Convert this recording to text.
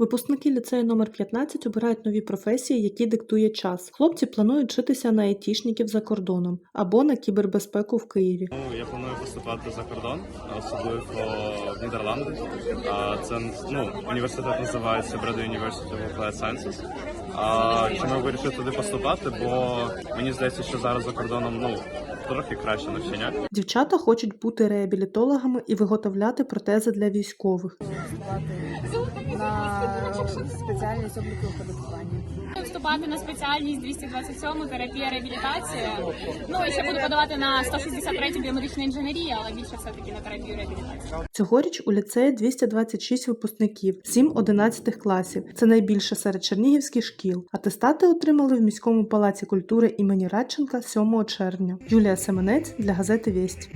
Випускники ліцею номер 15 обирають нові професії, які диктує час. Хлопці планують вчитися на айтішників за кордоном або на кібербезпеку в Києві. Ну, я планую поступати за кордон, особливо в Нідерланди. Це ну, університет називається Bradley University of Applied Sciences. А, чому я вирішив туди поступати? Бо мені здається, що зараз за кордоном ну, трохи краще навчання. Дівчата хочуть бути реабілітологами і виготовляти протези для військових. на спеціальність обліку оподаткування. вступати на спеціальність 227 терапія реабілітація. Ну і ще буду подавати на 163 біомедична інженерія, але більше все таки на терапію реабілітації. Цьогоріч у ліцеї 226 випускників, 7 11 класів. Це найбільше серед чернігівських шкіл. Атестати отримали в міському палаці культури імені Радченка 7 червня. Юлія Семенець для газети Вість.